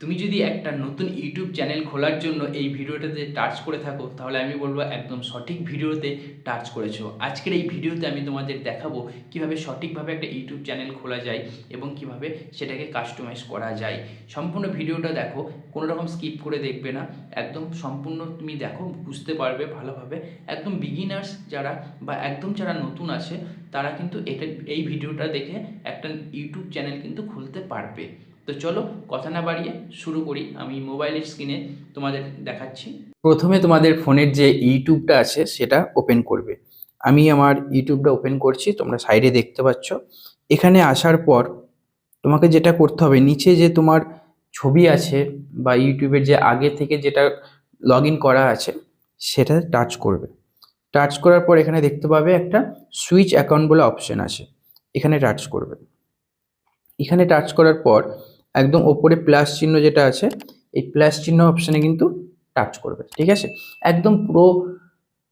তুমি যদি একটা নতুন ইউটিউব চ্যানেল খোলার জন্য এই ভিডিওটাতে টাচ করে থাকো, তাহলে আমি বলব একদম সঠিক ভিডিওতে টাচ করেছ। আজকের এই ভিডিওতে আমি তোমাদের দেখাবো কীভাবে সঠিকভাবে একটা ইউটিউব চ্যানেল খোলা যায় এবং কীভাবে সেটাকে কাস্টমাইজ করা যায়। সম্পূর্ণ ভিডিওটা দেখো কোনো রকম স্কিপ করে দেখবে না। একদম সম্পূর্ণ তুমি দেখো, বুঝতে পারবে ভালোভাবে। একদম বিগিনার্স যারা বা একদম যারা নতুন আছে, তারা কিন্তু এটা, এই ভিডিওটা দেখে একটা ইউটিউব চ্যানেল কিন্তু খুলতে পারবে। তো চলো কথা না বাড়িয়ে শুরু করি। আমি মোবাইলের স্ক্রিনে তোমাদের দেখাচ্ছি। প্রথমে তোমাদের ফোনের যে ইউটিউবটা আছে, সেটা ওপেন করবে। আমি আমার ইউটিউবটা ওপেন করছি, তোমরা সাইডে দেখতে পাচ্ছ। এখানে আসার পর তোমাকে যেটা করতে হবে, নিচে যে তোমার ছবি আছে বা ইউটিউবের যে আগে থেকে যেটা লগ করা আছে, সেটা টাচ করবে। টাচ করার পর এখানে দেখতে পাবে একটা সুইচ অ্যাকাউন্ট বলে অপশন আছে। এখানে টাচ করবে। এখানে টাচ করার পর একদম ওপরে প্লাস চিহ্ন যেটা আছে, এই প্লাস চিহ্ন অপশানে কিন্তু টাচ করবে, ঠিক আছে? একদম পুরো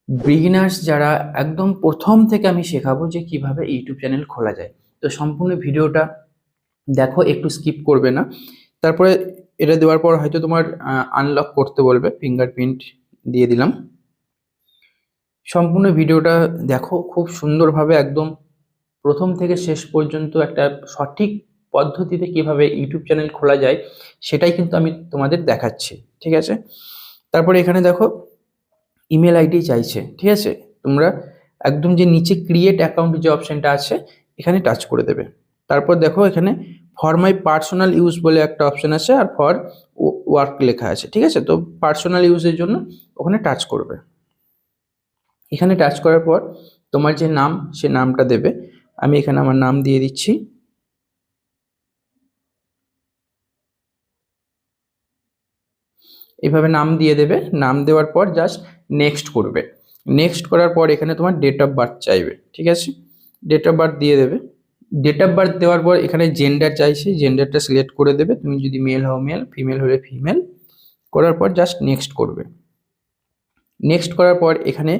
বিগিনার্স যারা একদম প্রথম থেকে আমি শেখাবো যে কীভাবে ইউটিউব চ্যানেল খোলা যায়। তো সম্পূর্ণ ভিডিওটা দেখো, একটু স্কিপ করবে না। তারপরে এটা দেওয়ার পর হয়তো তোমার আনলক করতে বলবে ফিঙ্গারপ্রিন্ট দিয়ে দিলাম। সম্পূর্ণ ভিডিওটা দেখো, খুব সুন্দরভাবে একদম প্রথম থেকে শেষ পর্যন্ত একটা সঠিক পদ্ধতিতে কীভাবে ইউটিউব চ্যানেল খোলা যায়, সেটাই কিন্তু আমি তোমাদের দেখাচ্ছি, ঠিক আছে? তারপরে এখানে দেখো, ইমেল আইডি চাইছে, ঠিক আছে? তোমরা একদম যে নিচে ক্রিয়েট অ্যাকাউন্ট যে অপশানটা আছে, এখানে টাচ করে দেবে। তারপর দেখো, এখানে ফর মাই পার্সোনাল ইউজ বলে একটা অপশান আছে, আর ফর ওয়ার্ক লেখা আছে, ঠিক আছে? তো পার্সোনাল ইউজের জন্য ওখানে টাচ করবে। এখানে টাচ করার পর তোমার যে নাম, সে নামটা দেবে। আমি এখানে আমার নাম দিয়ে দিচ্ছি। এইভাবে নাম দিয়ে দেবে। নাম দেওয়ার পর জাস্ট নেক্সট করবে। নেক্সট করার পর এখানে তোমার ডেট অফ বার্থ চাইবে, ঠিক আছে? ডেট অফ বার্থ দিয়ে দেবে। ডেট অফ বার্থ দেওয়ার পর এখানে জেন্ডার চাইছে জেন্ডারটা সিলেক্ট করে দেবে। তুমি যদি মেল হও মেল ফিমেল হলে ফিমেল করার পর জাস্ট নেক্সট করবে। নেক্সট করার পর এখানে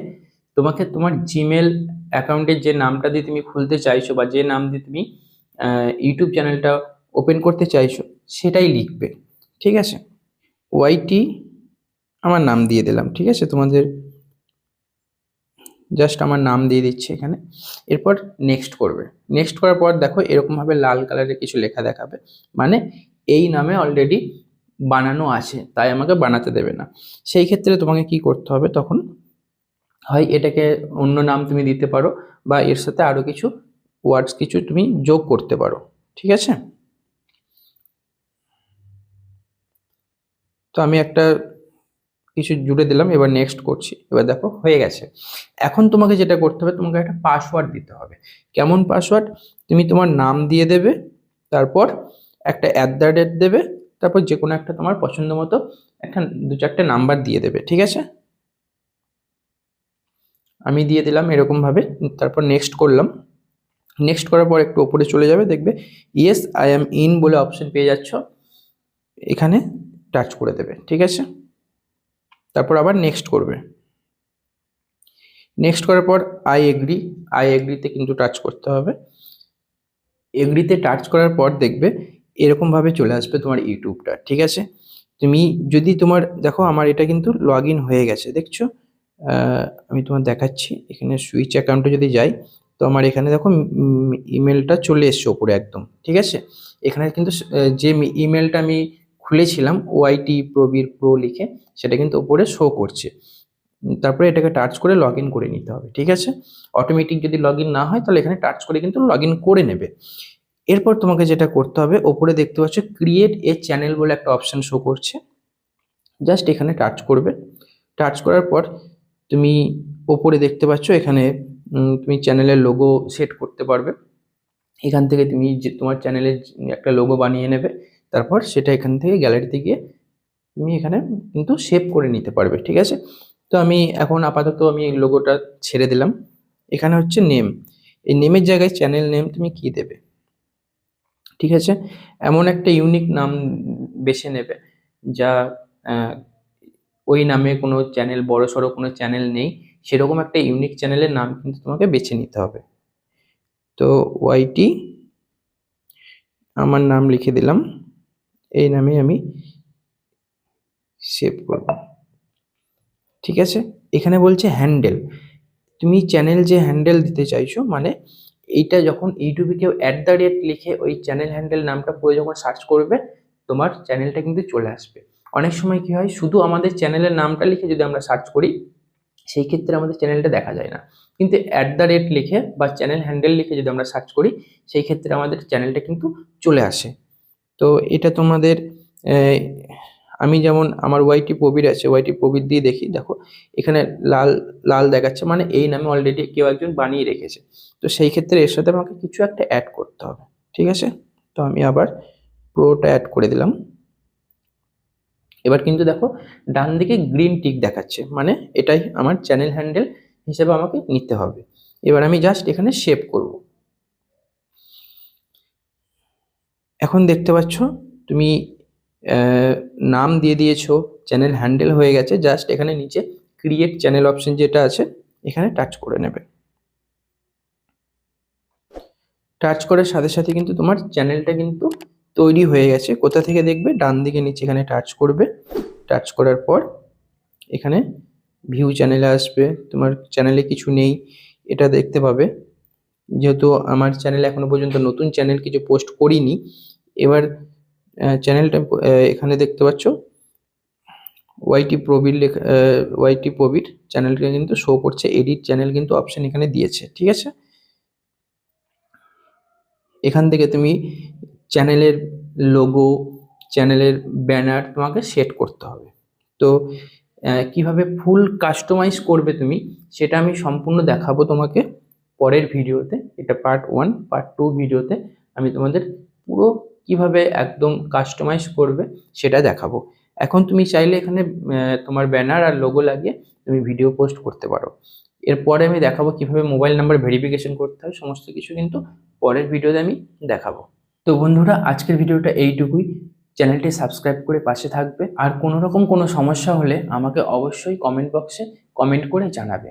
তোমাকে তোমার জিমেল অ্যাকাউন্টের যে নামটা দিয়ে তুমি খুলতে চাইছো বা যে নাম দিয়ে তুমি ইউটিউব চ্যানেলটা ওপেন করতে চাইছো, সেটাই লিখবে, ঠিক আছে? ওয়াইটি আমার নাম দিয়ে দিলাম, ঠিক আছে? তোমাদের জাস্ট আমার নাম দিয়ে দিচ্ছি এখানে। এরপর নেক্সট করবে। নেক্সট করার পর দেখো, এরকমভাবে লাল কালারের কিছু লেখা দেখাবে। মানে এই নামে অলরেডি বানানো আছে, তাই আমাকে বানাতে দেবে না। সেই ক্ষেত্রে তোমাকে কি করতে হবে তখন? হয় এটাকে অন্য নাম তুমি দিতে পারো, বা এর সাথে আরও কিছু ওয়ার্ডস কিছু তুমি যোগ করতে পারো, ঠিক আছে? তো আমি একটা কিছু জুড়ে দিলাম, এবার নেক্সট করছি। এবার দেখো, হয়ে গেছে। এখন তোমাকে যেটা করতে হবে, তোমাকে একটা পাসওয়ার্ড দিতে হবে। কেমন পাসওয়ার্ড তুমি তোমার নাম দিয়ে দেবে, তারপর একটা অ্যাট দ্য দেবে, তারপর যে কোনো একটা তোমার পছন্দ মতো একটা দু চারটে নাম্বার দিয়ে দেবে, ঠিক আছে? আমি দিয়ে দিলাম এরকমভাবে, তারপর নেক্সট করলাম। নেক্সট করার পর একটু ওপরে চলে যাবে, দেখবে ইয়েস আই অ্যাম ইন বলে অপশন পেয়ে যাচ্ছ। এখানে টাচ করে দেবে, ঠিক আছে? তারপর আবার নেক্সট করবে। নেক্সট করার পর আই এগ্রি আই এগ্রিতে কিন্তু টাচ করতে হবে। এগ্রিতে টাচ করার পর দেখবে এরকমভাবে চলে আসবে তোমার ইউটিউবটা ঠিক আছে? তুমি যদি তোমার, দেখো আমার এটা কিন্তু লগ হয়ে গেছে, দেখছ? আমি তোমার দেখাচ্ছি, এখানে সুইচ অ্যাকাউন্টে যদি যাই, তো আমার এখানে দেখো ইমেলটা চলে এসছে ওপরে একদম, ঠিক আছে? এখানে কিন্তু যে ইমেলটা আমি খুলেছিলাম ওআইটি প্রবীর প্রো লিখে, সেটা কিন্তু ওপরে শো করছে। তারপরে এটাকে টাচ করে লগ করে নিতে হবে, ঠিক আছে? অটোমেটিক যদি লগ না হয়, তাহলে এখানে টাচ করে কিন্তু লগ করে নেবে। এরপর তোমাকে যেটা করতে হবে, ওপরে দেখতে পাচ্ছ ক্রিয়েট এ চ্যানেল বলে একটা অপশান শো করছে। জাস্ট এখানে টাচ করবে। টাচ করার পর তুমি ওপরে দেখতে পাচ্ছ এখানে তুমি চ্যানেলের লোগো সেট করতে পারবে। এখান থেকে তুমি যে তোমার চ্যানেলের একটা লোগো বানিয়ে নেবে। তারপর সেটা এখান থেকে গ্যালারিতে গিয়ে তুমি এখানে কিন্তু সেভ করে নিতে পারবে, ঠিক আছে? তো আমি এখন আপাতত আমি লোগোটা ছেড়ে দিলাম। এখানে হচ্ছে নেম এই নেমের জায়গায় চ্যানেল নেম তুমি কি দেবে? ঠিক আছে? এমন একটা ইউনিক নাম বেছে নেবে, যা ওই নামে কোনো চ্যানেল বড় সড়ো কোনো চ্যানেল নেই। সেরকম একটা ইউনিক চ্যানেলের নাম কিন্তু তোমাকে বেছে নিতে হবে। তো ওয়াইটি আমার নাম লিখে দিলাম। এই নামে আমি সেভ করব। ঠিক আছে? এখানে বলছে হ্যান্ডেল তুমি চ্যানেল যে হ্যান্ডেল দিতে চাইছো মানে এইটা যখন ইউটিউবে কেউ অ্যাট দ্য রেট লিখে ওই চ্যানেল হ্যান্ডেল নামটা পড়ে যখন সার্চ করবে, তোমার চ্যানেলটা কিন্তু চলে আসবে। অনেক সময় কি হয়, শুধু আমাদের চ্যানেলের নামটা লিখে যদি আমরা সার্চ করি, সেই ক্ষেত্রে আমাদের চ্যানেলটা দেখা যায় না। কিন্তু অ্যাট দ্য রেট লিখে বা চ্যানেল হ্যান্ডেল লিখে যদি আমরা সার্চ করি, সেই ক্ষেত্রে আমাদের চ্যানেলটা কিন্তু চলে আসে। তো এটা তোমাদের আমি যেমন আমার ওয়াইটি প্রবীর আছে ওয়াইটি প্রবীর দিয়ে দেখি, দেখো, এখানে লাল লাল দেখাচ্ছে মানে এই নামে অলরেডি কেউ একজন বানিয়ে রেখেছে। তো সেই ক্ষেত্রে এর সাথে আমাকে কিছু একটা অ্যাড করতে হবে, ঠিক আছে? তো আমি আবার পুরোটা অ্যাড করে দিলাম। এবার কিন্তু দেখো, ডান দিকে গ্রিন টিক দেখাচ্ছে মানে এটাই আমার চ্যানেল হ্যান্ডেল হিসেবে আমাকে নিতে হবে। এবার আমি জাস্ট এখানে সেভ করব। এখন দেখতে পাচ্ছ, তুমি নাম দিয়ে দিয়েছ চ্যানেল হ্যান্ডেল হয়ে গেছে জাস্ট এখানে নিচে ক্রিয়েট চ্যানেল অপশন যেটা আছে, এখানে টাচ করে নেবে। টাচ করার সাথে সাথে কিন্তু তোমার চ্যানেলটা কিন্তু তৈরি হয়ে গেছে, কোথা থেকে দেখবে, ডান দিকে নিচে এখানে টাচ করবে। টাচ করার পর এখানে ভিউ চ্যানেলে আসবে, তোমার চ্যানেলে কিছু নেই, এটা দেখতে পাবে। যেহেতু আমার চ্যানেল এখনও পর্যন্ত নতুন চ্যানেল কিছু পোস্ট করিনি, এবার চ্যানেলটা এখানে দেখতে পাচ্ছ ওয়াইটি প্রবীর লেখা ওয়াইটি প্রবীর চ্যানেলটা কিন্তু শো করছে এডিট চ্যানেল কিন্তু অপশন এখানে দিয়েছে, ঠিক আছে? এখান থেকে তুমি চ্যানেলের লোগো চ্যানেলের ব্যানার তোমাকে সেট করতে হবে। তো কীভাবে ফুল কাস্টমাইজ করবে তুমি, সেটা আমি সম্পূর্ণ দেখাবো তোমাকে। পরের ভিডিওতে, এটা পার্ট ওয়ান পার্ট টু ভিডিওতে আমি তোমাদের পুরো কীভাবে একদম কাস্টমাইজ করবে সেটা দেখাবো। এখন তুমি চাইলে এখানে তোমার ব্যানার আর লোগো লাগিয়ে তুমি ভিডিও পোস্ট করতে পারো। এরপরে আমি দেখাবো কীভাবে মোবাইল নাম্বার ভেরিফিকেশন করতে হয়, সমস্ত কিছু কিন্তু পরের ভিডিওতে আমি দেখাবো। তো বন্ধুরা, আজকের ভিডিওটা এইটুকুই। চ্যানেলটি সাবস্ক্রাইব করে পাশে থাকবে। আর কোনো রকম কোনো সমস্যা হলে আমাকে অবশ্যই কমেন্ট বক্সে কমেন্ট করে জানাবে।